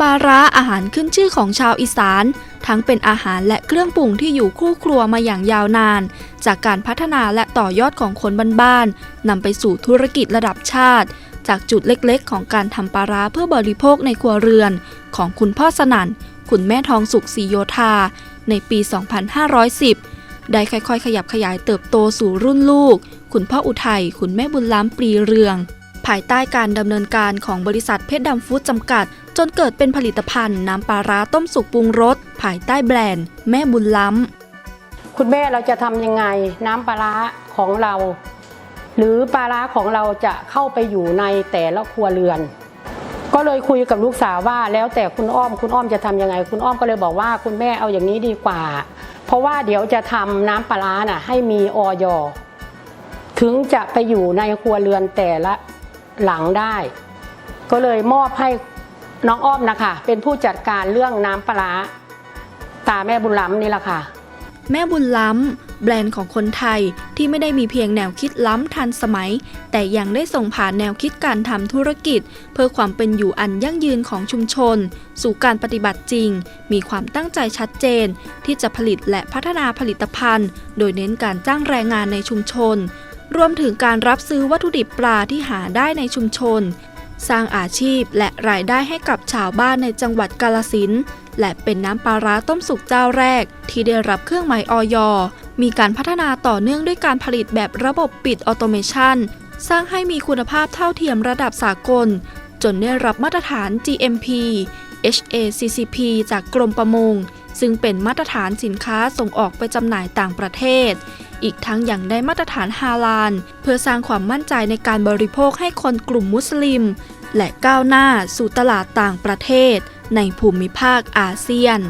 ปลาร้าอาหารขึ้นชื่อของชาวอีสาน ทั้งเป็นอาหารและเครื่องปรุงที่อยู่คู่ครัวมาอย่างยาวนาน จากการพัฒนาและต่อยอดของคนบ้านๆนำไปสู่ธุรกิจระดับชาติ จากจุดเล็กๆ ของการทำปลาร้าเพื่อบริโภคในครัวเรือน ของคุณพ่อสนั่น คุณแม่ทองสุขศรีโยธา ในปี 2510 ได้ค่อยๆ ขยับขยายเติบโตสู่รุ่นลูก คุณพ่ออุทัยคุณแม่บุญล้ำปรีเรือง ภายใต้การดำเนินการของบริษัทเพชรดำฟู้ดจำกัด จนเกิดเป็นผลิตภัณฑ์น้ำปลาร้าต้มสุกปรุงรสภายใต้แบรนด์แม่บุญล้ำ คุณแม่เราจะทำยังไงน้ำปลาร้าของเรา หรือปลาร้าของเราจะเข้าไปอยู่ในแต่ละครัวเรือน ก็เลยคุยกับลูกสาวว่าแล้วแต่คุณอ้อมคุณอ้อมจะทำยังไง คุณอ้อมก็เลยบอกว่าคุณแม่เอาอย่างนี้ดีกว่า เพราะว่าเดี๋ยวจะทำน้ำปลาร้าน่ะให้มีออยถึงจะไปอยู่ในครัวเรือนแต่ละ หลังได้ ก็เลยมอบให้น้องอ้อมนะคะ เป็นผู้จัดการเรื่องน้ำปลาร้าตาแม่บุญล้ำนี่แหละค่ะ แม่บุญล้ำ แบรนด์ของคนไทยที่ไม่ได้มีเพียงแนวคิดล้ำทันสมัย แต่ยังได้ส่งผ่านแนวคิดการทำธุรกิจ เพื่อความเป็นอยู่อันยั่งยืนของชุมชน สู่การปฏิบัติจริง มีความตั้งใจชัดเจน ที่จะผลิตและพัฒนาผลิตภัณฑ์ โดยเน้นการจ้างแรงงานในชุมชน รวมถึงการรับซื้อวัตถุดิบปลาที่หาได้ในชุมชน สร้างอาชีพและรายได้ให้กับชาวบ้านในจังหวัดกาลสินและเป็นน้ำปลาร้าต้มสุกเจ้าแรก ที่ได้รับเครื่องหมายออยมีการพัฒนาต่อเนื่องด้วยการผลิตแบบระบบปิดออโตเมชันสร้างให้มีคุณภาพเท่าเทียมระดับสากล จนได้รับมาตรฐาน GMP HACCP จากกรมประมง ซึ่งเป็นมาตรฐานสินค้าส่งออกไปจำหน่ายต่างประเทศ อีกทั้งยังได้มาตรฐานฮาลาลเพื่อสร้างความมั่นใจในการบริโภคให้คนกลุ่มมุสลิม และก้าวหน้าสู่ตลาดต่างประเทศ ในภูมิภาคอาเซียน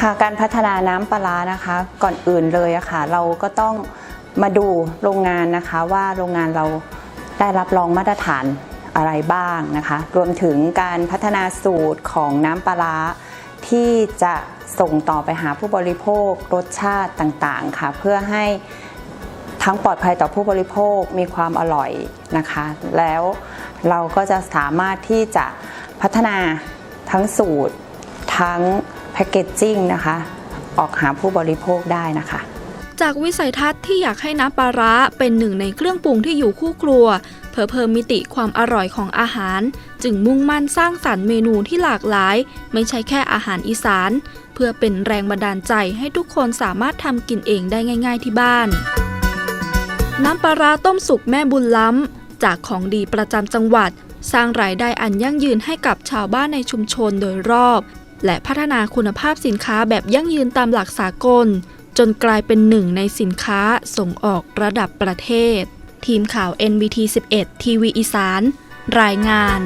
ค่ะการพัฒนาน้ำปลาร้านะคะ ก่อนอื่นเลยอะค่ะ เราก็ต้องมาดูโรงงานนะคะว่าโรงงานเราได้รับรองมาตรฐานอะไรบ้างนะคะ รวมถึงการพัฒนาสูตรของน้ำปลาร้า ที่จะส่งต่อไปหาผู้บริโภครสชาติต่างๆค่ะ เพื่อให้ทั้งปลอดภัยต่อผู้บริโภคมีความอร่อยนะคะ แล้วเราก็จะสามารถที่จะพัฒนาทั้งสูตรทั้งแพคเกจจิ้งนะคะ ออกหาผู้บริโภคได้นะคะ จากวิสัยทัศน์ที่อยากให้น้ำปลาร้าเป็นหนึ่งในเครื่องปรุงที่อยู่คู่ครัว เพื่อเพิ่มมิติความอร่อยของอาหาร จึงมุ่งมั่นสร้างสรรค์เมนูที่หลากหลาย ไม่ใช่แค่อาหารอีสาน เพื่อเป็นแรงบันดาลใจให้ทุกคนสามารถทำกินเองได้ง่าย ๆ ที่บ้าน น้ำปลาร้าต้มสุกแม่บุญล้ำ จากของดีประจำจังหวัด สร้างรายได้อันยั่งยืนให้กับชาวบ้านในชุมชนโดยรอบ และพัฒนาคุณภาพสินค้าแบบยั่งยืนตามหลักสากล จนกลายเป็นหนึ่งในสินค้าส่งออกระดับประเทศ ทีมข่าว NBT 11 ทีวีอีสาน รายงาน